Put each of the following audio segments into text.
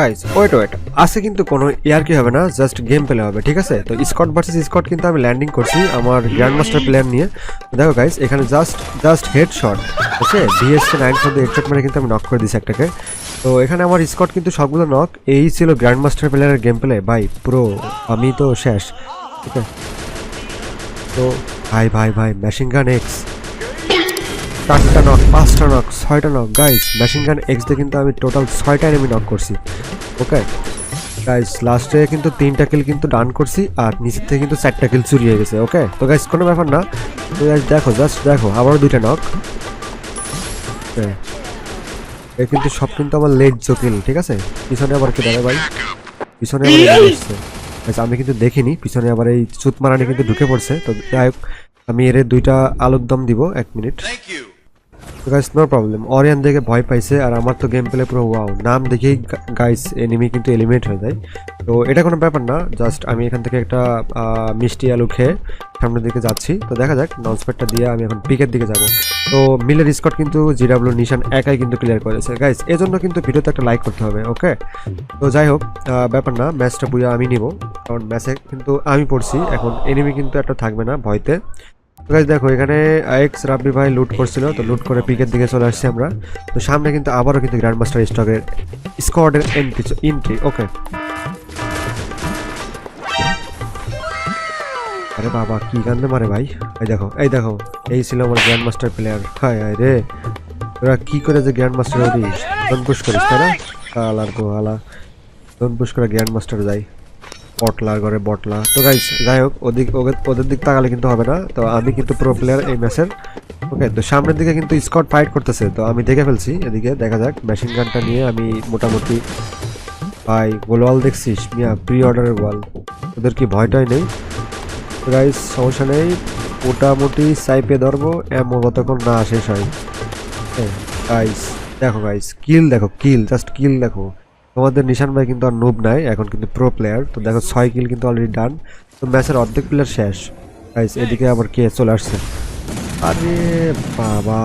Guys wait wait আজকে কিন্তু কোনো ইয়ার কি হবে না জাস্ট গেম প্লে হবে, ঠিক আছে? তো স্কট ভার্সেস স্কট কিন্তু আমি ল্যান্ডিং করছি আমার গ্র্যান্ড মাস্টার প্লেয়ার নিয়ে। দেখো গাইস এখানে just just head shot okay DSC nine four head shot মানে কিন্তু আমি নক করে দিয়েছি একটাকে। তো এখানে আমার স্কট কিন্তু সবগুলো নক এই ছিল গ্র্যান্ড মাস্টার প্লেয়ারের গেম প্লে ভাই, পুরো আমি তো শেষ, ঠিক আছে? তো, ভাই ভাই ভাই মেশিন গান এক্স চারটা নক পাঁচটা নক ছয়টা knock guys machine gun X দিয়ে কিন্তু আমি টোটাল ছয়টা এনিমি নক করছি। ওকে গাইস লাস্টে কিন্তু তিনটা কিল কিন্তু ডান করছি আর নিচের থেকে কিন্তু চারটা কিল চুরি হয়ে গেছে ওকে তো গাইস কোনো ব্যাপার না। তো গাইস দেখো জাস্ট দেখো, আবারও দুইটা নক এ কিন্তু সব কিন্তু আমার লেট জকিল ঠিক আছে? পিছনে আবার কি দাঁড়ায় ভাই? পিছনে আবার আমি কিন্তু দেখিনি, পিছনে আবার এই চুত মারানি কিন্তু ঢুকে পড়ছে। তো যাই হোক, আমি এর দুইটা আলুর দম দিব, এক minute. Guys no problem Ariyan দেখে ভয় পাইছে আর আমার তো গেম প্লে পুরো ওয়াও নাম দেখেই গাইস এনিমি কিন্তু এলিমিনেট হয়ে যায়। তো এটা কোনো ব্যাপার না জাস্ট আমি এখান থেকে একটা মিষ্টি আলু খেয়ে সামনের দিকে যাচ্ছি। তো দেখা যাক ননস্পেটটা দিয়ে আমি এখন পিকের দিকে যাব। তো মিলের স্কট কিন্তু জিডাব্লিউ নিশান একাই কিন্তু ক্লিয়ার করেছে। গাইস এজন্য কিন্তু ভিডিওতে একটা লাইক করতে হবে ওকে তো যাই হোক ব্যাপার না ম্যাচটা বুঝে আমি নিব। কারণ ম্যাচে কিন্তু আমি পড়ছি, এখন এনিমি কিন্তু একটা থাকবে না ভয়তে। তো দেখো, এখানে এক্স রাব্বি ভাই লুট করছিল, তো লুট করে পিকের দিকে চলে আসছি আমরা। তো সামনে কিন্তু আবারও কিন্তু গ্র্যান্ড মাস্টার স্টকের স্কোয়াডের এন্ট্রি এন্ট্রি ওকে আরে বাবা, কি কান্দে মারে ভাই। এই দেখো এই দেখো, এই ছিল আমার গ্র্যান্ড মাস্টার প্লেয়ার হায় হায় রে। ওরা কি করে যে গ্র্যান্ড মাস্টার হইস ডন পুশ করিস না? আলার গো আলা ডন করে গ্র্যান্ড মাস্টার যাই। বটলা করে বটলা। তো গাইস যাই হোক, ওদিক ওদের- দিক তাকালে কিন্তু হবে না। তো আমি কিন্তু প্রো প্লেয়ার এই ম্যাচের ওকে তো সামনের দিকে কিন্তু স্কট ফাইট করতেছে। তো আমি দেখে ফেলছি এদিকে, দেখা যাক। মেশিন গানটা নিয়ে আমি মোটামুটি ভাই গোলওয়াল দেখছিস? মিয়া প্রি অর্ডারের ওয়াল ওদের কি ভয়টাই নেই? তো গাইস সমস্যা নেই। মোটামুটি সাইপে ধরবো। এমন কতক্ষণ না, শেষ হয়। গাইস দেখো গাইস কিল দেখো কিল জাস্ট কিল দেখো। তোমাদের নিশান ভাই কিন্তু আর নুব নাই এখন কিন্তু প্রো প্লেয়ার তো দেখো ছয় কিল কিন্তু অলরেডি ডান তো ম্যাচের অর্ধেক প্লেয়ার শেষ। গাইস এদিকে আবার কে চলে আসছে? আরে বাবা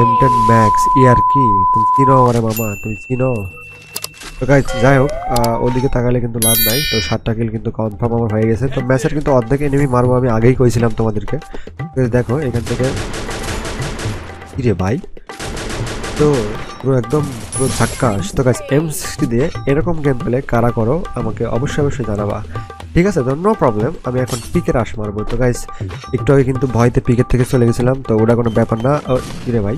এমটেন ম্যাক্স ইয়ার কি? তুমি চিনো আমারে মামা তুমি চিনো? তো গাইস যাই হোক ওদিকে তাকালে কিন্তু লাভ নাই তো সাতটা কিল কিন্তু কনফার্ম আমার হয়ে গেছে তো ম্যাচের কিন্তু অর্ধেক এনিমি মারবো আমি আগেই কইছিলাম তোমাদেরকে। দেখো এখান থেকে কি রে ভাই? তো পুরো একদম, পুরো ঝাক্কাস তো গাছ এম সিক্সটি দিয়ে এরকম গেম প্লে কারা করো, আমাকে অবশ্যই অবশ্যই জানাবা। ঠিক আছে, তো নো প্রবলেম আমি এখন পিকের আশ মারবো। তো গাইস একটু আগে কিন্তু ভয়তে পিকের থেকে চলে গেছিলাম, তো ওটা কোনো ব্যাপার না। রে ভাই?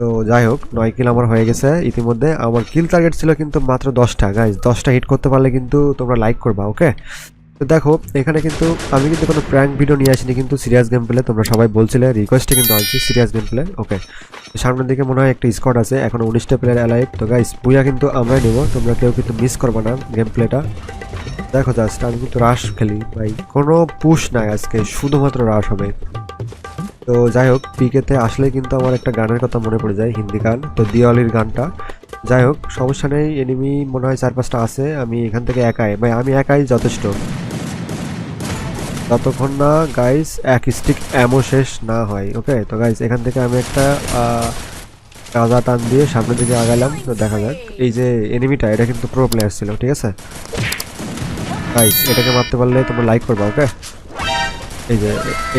তো যাই হোক, নয় কিল আমার হয়ে গেছে। ইতিমধ্যে আমার কিল টার্গেট ছিল কিন্তু মাত্র দশটা। গাইস দশটা হিট করতে পারলে কিন্তু তোমরা লাইক করবা ওকে তো দেখো, এখানে কিন্তু আমি কিন্তু কোনো প্র্যাঙ্ক ভিডিও নিয়ে আসিনি, কিন্তু সিরিয়াস গেম প্লে তোমরা সবাই বলছিলে রিকোয়েস্টে কিন্তু আনছি সিরিয়াস গেম প্লে ওকে সামনের দিকে মনে হয় একটা স্কট আছে, এখন উনিশটা প্লেয়ার অ্যালাইভ তো গাইস পুয়া কিন্তু আমরাই নেব, তোমরা কেউ কিন্তু মিস করবে না গেম প্লেটা দেখো জাস্ট আমি কিন্তু রাশ খেলি, ভাই, কোনো পুশ নাই আজকে, শুধুমাত্র রাশ হবে। তো যাই হোক পিকেতে আসলে কিন্তু আমার একটা গানের কথা মনে পড়ে যায়, হিন্দি গান, তো দিওয়ালির গানটা। যাই হোক, সমস্যা নেই এনিমি মনে হয় চার পাঁচটা আছে, আমি এখান থেকে একাই, ভাই, আমি একাই যথেষ্ট। যতক্ষণ না গাইস এক স্টিক অ্যামো শেষ না হয় ওকে তো গাইস এখান থেকে আমি একটা গাঁজা টান দিয়ে সামনের দিকে আগালাম, তো দেখা যাক। এই যে এনিমিটা এটা কিন্তু প্রো প্লেয়ার ছিল, ঠিক আছে? গাইস এটাকে মারতে পারলে তোমরা লাইক করবা ওকে এই যে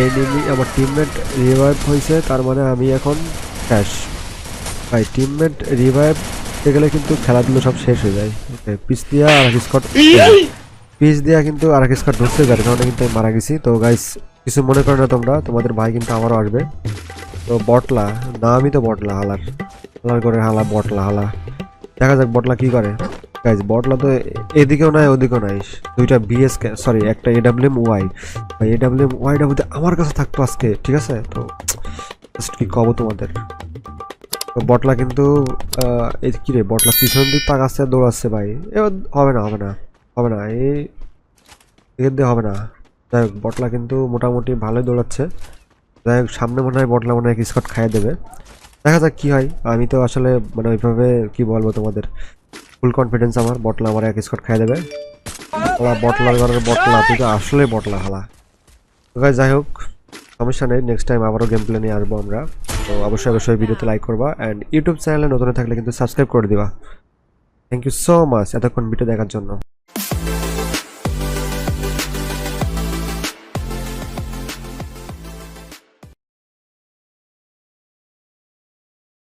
এনিমি আমার টিমমেট রিভাইভ হয়েছে, তার মানে আমি এখন শেষ ভাই টিমমেট রিভাইভ দিতে গেলে কিন্তু খেলাধুলো সব শেষ হয়ে যায় ওকে পিস দিয়া আর স্কট পিস দিয়া কিন্তু আর এক স্কট ঢুকছে যার কারণে কিন্তু আমি মারা গেছি। তো গাইস কিছু মনে করো না তোমরা, তোমাদের ভাই কিন্তু আমারও আসবে। তো বটলা, নামই তো বটলা, হালার। হালার করে হালা, বটলা, হালা। দেখা যাক বটলা কি করে। গাইজ বটলা তো এদিকেও নাই, ওদিকেও নাই। দুইটা বিএস সরি একটা এডাব্লিউএম ওয়াই ভাই এডাব্লিউএম ওয়াইটা বলতে আমার কাছে থাকতো আজকে, ঠিক আছে? তো কি কব তোমাদের? তো বটলা কিন্তু কি রে, বটলা পিছন দিক তাকাচ্ছে আর দৌড়াচ্ছে ভাই। এবার হবে না হবে না। হবে না, এই এর দিয়ে হবে না। যাই হোক, বটলা কিন্তু মোটামুটি ভালোই দৌড়াচ্ছে। যাই হোক, সামনে মনে হয় বটলা মনে হয় স্কট খাইয়ে দেবে। দেখা যাক কী হয়। আমি তো আসলে মানে ওইভাবে কি বলব তোমাদের? ফুল কনফিডেন্স আমার, বটলা আমার এক স্কট খাইয়ে দেবে। হালা বটলার ঘরের বটলা, তুই তো আসলে বটলা হালা তো যাই হোক, সমস্যা নেই নেক্সট টাইম আবারও গেম প্লে নিয়ে আসব আমরা। তো অবশ্যই অবশ্যই ভিডিওতে লাইক করবা। অ্যান্ড ইউটিউব চ্যানেলে নতুন থাকলে কিন্তু সাবস্ক্রাইব করে দিবা। থ্যাংক ইউ সো মাচ এতক্ষণ ভিডিও দেখার জন্য।